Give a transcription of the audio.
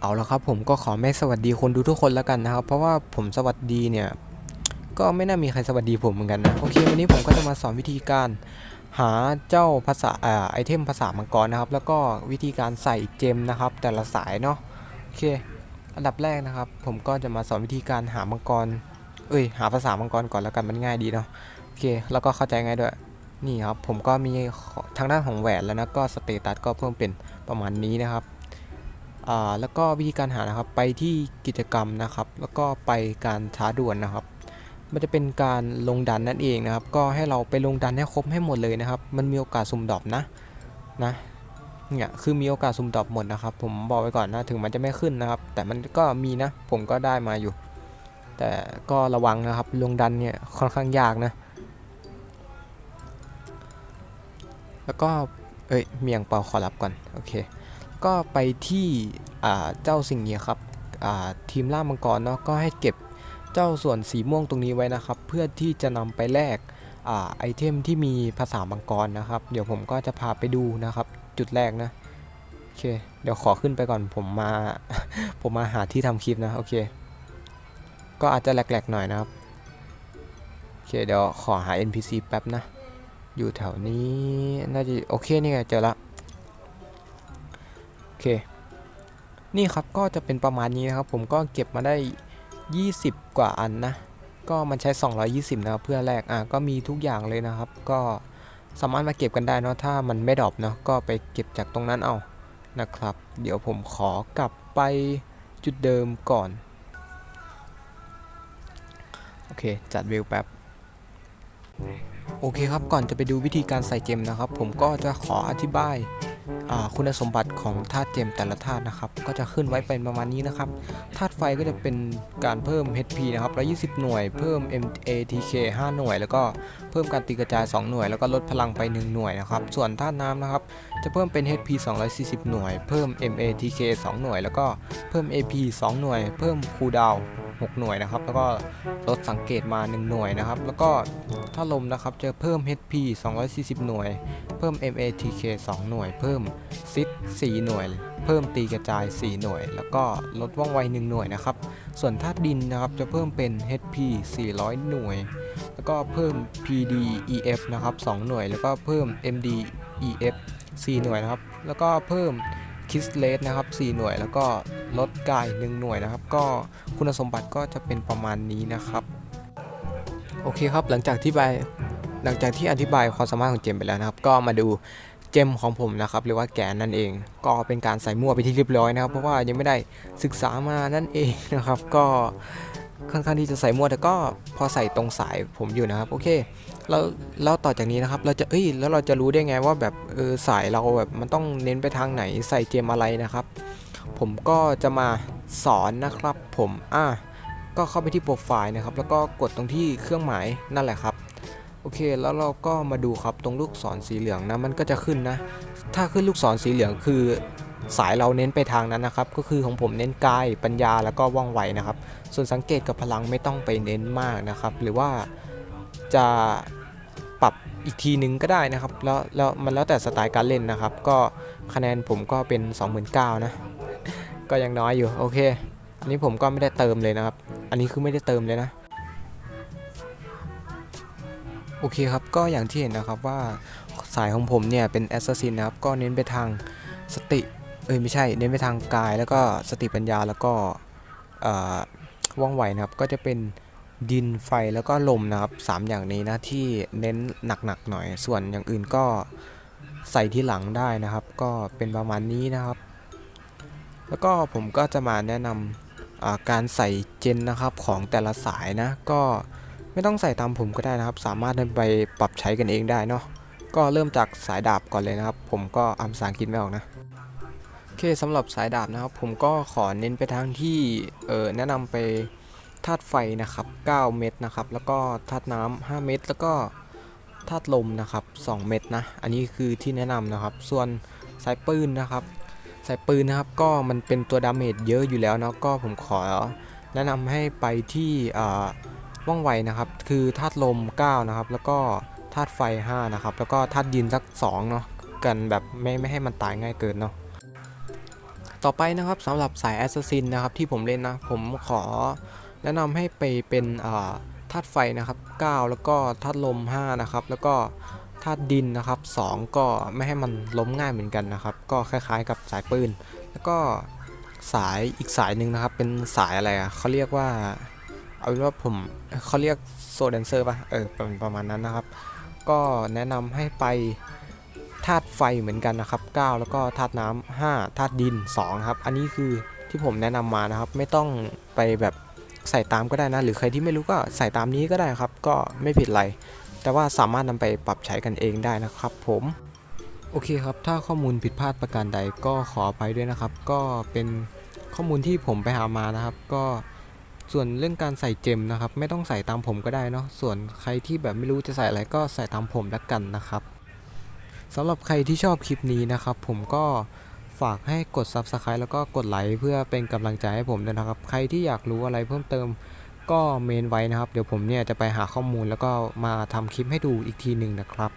เอาละครับผมก็ขอไม่สวัสดีคนดูทุกคนแล้วกันนะครับ เพราะว่าผมสวัสดีเนี่ย ก็ไม่น่ามีใครสวัสดีผมเหมือนกันนะโอเควันนี้ผมก็จะมาสอนวิธีการหาเจ้าภาษาอ่าไอเทมภาษามังกรนะครับ แล้วก็วิธีการใส่เจมนะครับ แต่ละสายเนาะโอเค อันดับแรกนะครับ ผมก็จะมาสอนวิธีการหามังกร เอ้ย หาภาษามังกรก่อนแล้วกันมันง่ายดีเนาะโอเค แล้วก็เข้าใจง่ายด้วยนี่ครับผมก็มีทางด้านของแหวนแล้วนะก็สเตตัสก็เพิ่มเป็นประมาณนี้นะครับ แล้วก็วิธีการหานะครับไปที่กิจกรรมนะครับ แล้วก็ไปการช้าด่วนนะครับ มันจะเป็นการลงดันนั่นเองนะครับ ก็ให้เราไปลงดันให้ครบให้หมดเลยนะครับ มันมีโอกาสสุ่มดอปนะนะเนี่ยคือมีโอกาสสุ่มดอปหมดนะครับ ผมบอกไว้ก่อนนะถึงมันจะไม่ขึ้นนะครับ แต่มันก็มีนะ ผมก็ได้มาอยู่ แต่ก็ระวังนะครับลงดันเนี่ยค่อนข้างยากนะแล้วก็เอ้ยเมียงเปาขอรับก่อนโอเค ก็ไปที่เจ้าสิ่งนี้ครับทีมล่ามังกรเนาะก็ให้เก็บเจ้าส่วนสีม่วงตรงนี้ไว้นะครับ เพื่อที่จะนำไปแลกอไอเทมที่มีภาษามังกรนะครับ เดี๋ยวผมก็จะพาไปดูนะครับ จุดแรกนะโอเค เดี๋ยวขอขึ้นไปก่อนผมมา ผมมาหาที่ทำคลิปนะโอเค ก็อาจจะแหลกๆหน่อยนะครับโอเคเดี๋ยวขอหา NPC แป๊บนะ อยู่แถวนี้น่าจะโอเคนี่ไงเจอละ เค นี่ครับก็จะเป็นประมาณนี้นะครับ ผมก็เก็บมาได้ 20 กว่าอันนะ ก็มันใช้ 220 นะครับเพื่อแลกอะก็มีทุกอย่างเลยนะครับ ก็สามารถมาเก็บกันได้เนาะถ้ามันไม่ดรอปเนาะก็ไปเก็บจากตรงนั้นเอานะครับ เดี๋ยวผมขอกลับไปจุดเดิมก่อน โอเค จัดวิวแป๊บโอเคครับก่อนจะไปดูวิธีการใส่เจมนะครับ ผมก็จะขออธิบาย คุณสมบัติของธาตุเจมแต่ละธาตุนะครับ ก็จะขึ้นไว้เป็นประมาณนี้นะครับธาตุไฟก็จะเป็นการเพิ่ม HP นะครับ 120 หน่วย เพิ่ม MATK 5 หน่วย แล้วก็เพิ่มการตีกระจาย 2 หน่วย แล้วก็ลดพลังไป 1 หน่วยนะครับ ส่วนธาตุน้ำนะครับ จะเพิ่มเป็น HP 240 หน่วย เพิ่ม MATK 2 หน่วย แล้วก็เพิ่ม AP 2 หน่วย เพิ่มคูลดาวน์ 6 หน่วยนะครับ แล้วก็ลดสังเกตมา 1 หน่วยนะครับ แล้วก็ถ้าลมนะครับจะเพิ่ม HP 240 หน่วย เพิ่ม MATK 2 หน่วย เพิ่มซิด4หน่วย เพิ่มตีกระจาย 4 หน่วย แล้วก็ลดว่องไว 1 หน่วยนะครับ ส่วนธาตุดินนะครับจะเพิ่มเป็น HP 400 หน่วย แล้วก็เพิ่ม PDEF นะครับ 2 หน่วย แล้วก็เพิ่ม MDEF 4 หน่วยนะครับ แล้วก็เพิ่ม คิสเลสนะครับ 4 หน่วยแล้วก็ลดกาย 1 หน่วยนะครับ ก็คุณสมบัติก็จะเป็นประมาณนี้นะครับ โอเคครับหลังจากที่ไปหลังจากที่อธิบายความสามารถของเจมไปแล้วนะครับ ก็มาดูเจมของผมนะครับหรือว่าแกนนั่นเอง ก็เป็นการใส่มั่วไปที่เรียบร้อยนะครับ เพราะว่ายังไม่ได้ศึกษามานั่นเองนะครับ ก็ ค่อนข้างที่จะใส่มั่วแต่ก็พอใส่ตรงสายผมอยู่นะครับ โอเค แล้วแล้วต่อจากนี้นะครับ เราจะเอ้ยแล้วเราจะรู้ได้ไงว่าแบบเออสายเราแบบมันต้องเน้นไปทางไหนใส่เจมอะไรนะครับ ผมก็จะมาสอนนะครับ ผมอะก็เข้าไปที่โปรไฟล์นะครับ แล้วก็กดตรงที่เครื่องหมายนั่นแหละครับโอเค แล้วเราก็มาดูครับตรงลูกศรสีเหลืองนะมันก็จะขึ้นนะ ถ้าขึ้นลูกศรสีเหลืองคือ สายเราเน้นไปทางนั้นนะครับ ก็คือของผมเน้นกายปัญญาแล้วก็ว่องไวนะครับ ส่วนสังเกตกับพลังไม่ต้องไปเน้นมากนะครับ หรือว่าจะปรับอีกทีนึงก็ได้นะครับ แล้วแล้วมันแล้วแต่สไตล์การเล่นนะครับ ก็คะแนนผมก็เป็น 29,000นะก็ยังน้อยอยู่โอเค อันนี้ผมก็ไม่ได้เติมเลยนะครับ อันนี้คือไม่ได้เติมเลยนะโอเคครับ ก็อย่างที่เห็นนะครับว่าสายของผมเนี่ยเป็นแอสซัสซินนะครับ ก็เน้นไปทางสติ เอ้ยไม่ใช่เน้นไปทางกายแล้วก็สติปัญญาแล้วก็ว่องไวนะครับ ก็จะเป็นดินไฟแล้วก็ลมนะครับสามอย่างนี้นะที่เน้นหนักๆหน่อย ส่วนอย่างอื่นก็ใส่ที่หลังได้นะครับ ก็เป็นประมาณนี้นะครับ แล้วก็ผมก็จะมาแนะนำการใส่เจนนะครับของแต่ละสายนะก็ไม่ต้องใส่ตามผมก็ได้นะครับ สามารถนำไปปรับใช้กันเองได้เนาะก็เริ่มจากสายดาบก่อนเลยนะครับ ผมก็อ่านภาษาอังกฤษไม่ออกนะ เคสำหรับสายดาบนะครับ ผมก็ขอเน้นไปทางที่เออแนะนำไปธาตุไฟนะครับ 9 เม็ดนะครับ แล้วก็ธาตุน้ำ5เม็ดแล้วก็ธาตุลมนะครับ 2 เม็ดนะ อันนี้คือที่แนะนำนะครับ ส่วนสายปืนนะครับ สายปืนนะครับก็มันเป็นตัวดาเมจเยอะอยู่แล้วเนาะก็ผมขอแนะนำให้ไปที่อ่าว่องไวนะครับ คือธาตุลม 9 นะครับ แล้วก็ธาตุไฟ 5 นะครับ แล้วก็ธาตุดินสัก2เนาะกันแบบไม่ไม่ให้มันตายง่ายเกินเนาะ ต่อไปนะครับสำหรับสายแอสซัสซินนะครับที่ผมเล่นนะ ผมขอแนะนำให้ไปเป็นธาตุไฟนะครับ 9 แล้วก็ธาตุลม 5 นะครับ แล้วก็ธาตุดินนะครับ 2 ก็ไม่ให้มันล้มง่ายเหมือนกันนะครับ ก็คล้ายๆกับสายปืน แล้วก็สายอีกสายหนึ่งนะครับ เป็นสายอะไรอะเขาเรียกว่า เอาเป็นว่าผมเขาเรียกโซแดนเซอร์ป่ะ เออประมาณนั้นนะครับ ก็แนะนำให้ไป ธาตุไฟเหมือนกันนะครับ 9 แล้วก็ธาตุน้ำ5ธาตุดิน2ครับอันนี้คือที่ผมแนะนำมานะครับ ไม่ต้องไปแบบใส่ตามก็ได้นะ หรือใครที่ไม่รู้ก็ใส่ตามนี้ก็ได้ครับ ก็ไม่ผิดอะไร แต่ว่าสามารถนำไปปรับใช้กันเองได้นะครับ ผมโอเคครับ ถ้าข้อมูลผิดพลาดประการใดก็ขออภัยด้วยนะครับ ก็เป็นข้อมูลที่ผมไปหามานะครับ ก็ส่วนเรื่องการใส่เจมนะครับ ไม่ต้องใส่ตามผมก็ได้เนาะส่วนใครที่แบบไม่รู้จะใส่อะไรก็ใส่ตามผมละกันนะครับ สำหรับใครที่ชอบคลิปนี้นะครับ ผมก็ฝากให้กด Subscribe แล้วก็กดไลค์เพื่อเป็นกำลังใจให้ผมด้วยนะครับ ใครที่อยากรู้อะไรเพิ่มเติมก็เมนไว้นะครับ เดี๋ยวผมเนี่ยจะไปหาข้อมูลแล้วก็มาทำคลิปให้ดูอีกทีหนึ่งนะครับ